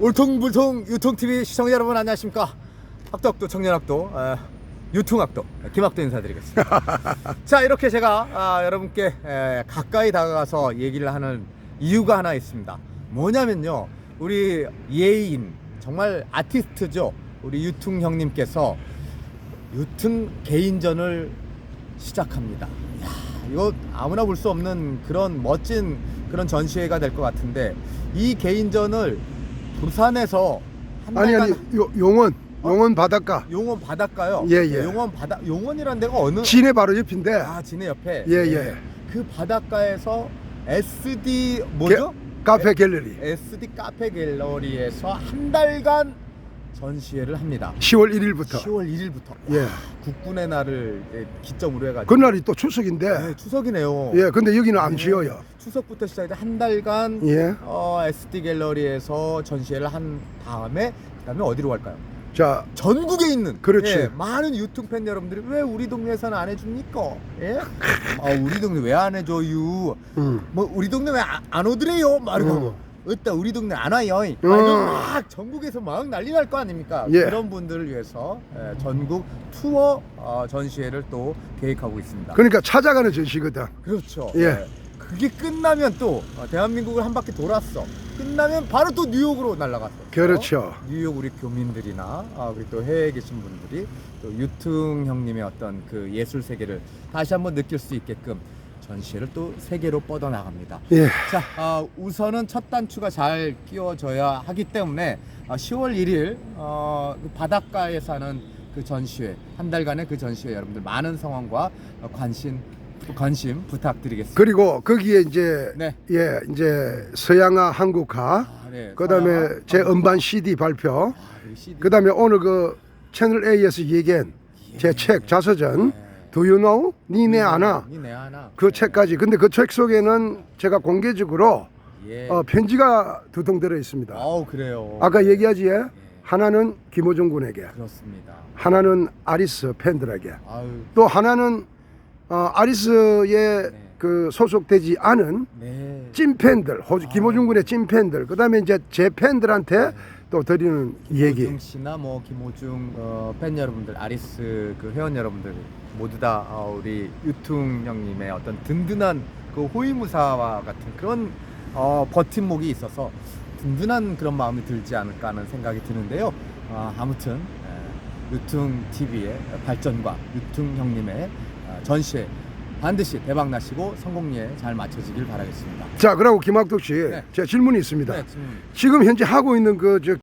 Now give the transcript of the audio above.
울퉁불퉁 유통TV 시청자 여러분 안녕하십니까? 학도학도 청년학도 어, 유통학도 김학도 인사드리겠습니다. 자 이렇게 제가 아, 여러분께 에, 가까이 다가가서 얘기를 하는 이유가 하나 있습니다. 뭐냐면요 우리 예인 정말 아티스트죠? 우리 유퉁 형님께서 유퉁 개인전을 시작합니다. 이야, 이거 아무나 볼 수 없는 그런 멋진 그런 전시회가 될 것 같은데 이 개인전을 부산에서 한 아니 달간 아니 요, 용원 용원 바닷가 용원 바닷가요. 예, 예. 용원 바다 용원이란 데가 어느 진해 바로 옆인데 아 진해 옆에. 예, 예. 그 바닷가에서 SD 뭐죠? 카페 갤러리 SD 카페 갤러리에서 한 달간 전시회를 합니다. 10월 1일부터 10월 1일부터. 예 국군의 날을 예, 기점으로 해가지고. 그날이 또 추석인데 네, 추석이네요. 예 근데 여기는 안 네. 쉬어요 추석부터 시작해서 한 달간 예. 어, SD 갤러리에서 전시회를 한 다음에 그다음에 어디로 갈까요? 자 전국에 있는 그렇지. 예, 많은 유튜브 팬 여러분들이 왜 우리 동네에서는 안 해줍니까? 예? 아 우리 동네 왜 안 해줘요? 음. 뭐 우리 동네 왜 안 오더래요? 말고 음. 어따 우리 동네 안 와요? 막 음. 이런 막 전국에서 막 난리 날 거 아닙니까? 예. 그런 분들을 위해서 예, 전국 투어 어, 전시회를 또 계획하고 있습니다. 그러니까 찾아가는 전시거든 그렇죠. 예. 그게 끝나면 또 어, 대한민국을 한 바퀴 돌았어. 끝나면 바로 또 뉴욕으로 날아갔어. 그렇죠 뉴욕 우리 교민들이나 아, 우리 또 해외에 계신 분들이 또 유퉁 형님의 어떤 그 예술 세계를 다시 한번 느낄 수 있게끔 전시회를 또 세계로 뻗어 나갑니다. 예 자, 아, 우선은 첫 단추가 잘 끼워져야 하기 때문에 아, 10월 1일 어, 그 바닷가에 사는 그 전시회 한 달간의 그 전시회 여러분들 많은 성원과 어, 관심 관심 부탁드리겠습니다. 그리고 거기에 이제 네. 예 이제 서양화 한국화 아, 네. 그다음에 서양화, 제. 음반 CD 발표 아, 여기 CD. 그다음에 오늘 그 채널 A에서 얘기한 제 책 자서전 네. Do you know? 니네 아나 니네 아나. 그 책까지 근데 그 책 속에는 제가 공개적으로 예. 어, 편지가 두 통 들어 있습니다. 어우 그래요. 아까 얘기하지 예? 예, 하나는 김호중 군에게, 그렇습니다. 하나는 아리스 팬들에게, 아유 또 하나는 어, 아리스에 네. 그 소속되지 않은 네. 찐 팬들, 호주 아. 김호중 군의 찐 팬들, 그다음에 이제 제 팬들한테 또 드리는 얘기. 김호중 씨나 뭐 김호중 어, 팬 여러분들, 아리스 그 회원 여러분들 모두 다 어, 우리 유퉁 형님의 어떤 든든한 그 호위무사와 같은 그런 어, 버팀목이 있어서 든든한 그런 마음이 들지 않을까 하는 생각이 드는데요. 아, 아무튼 에, 유퉁 TV의 발전과 유퉁 형님의 어, 전시회 반드시 대박 나시고 성공리에 잘 마쳐지길 바라겠습니다. 자, 그리고 김학덕 씨, 네. 제 질문이 있습니다. 네, 지금 지금 현재 하고 있는 그저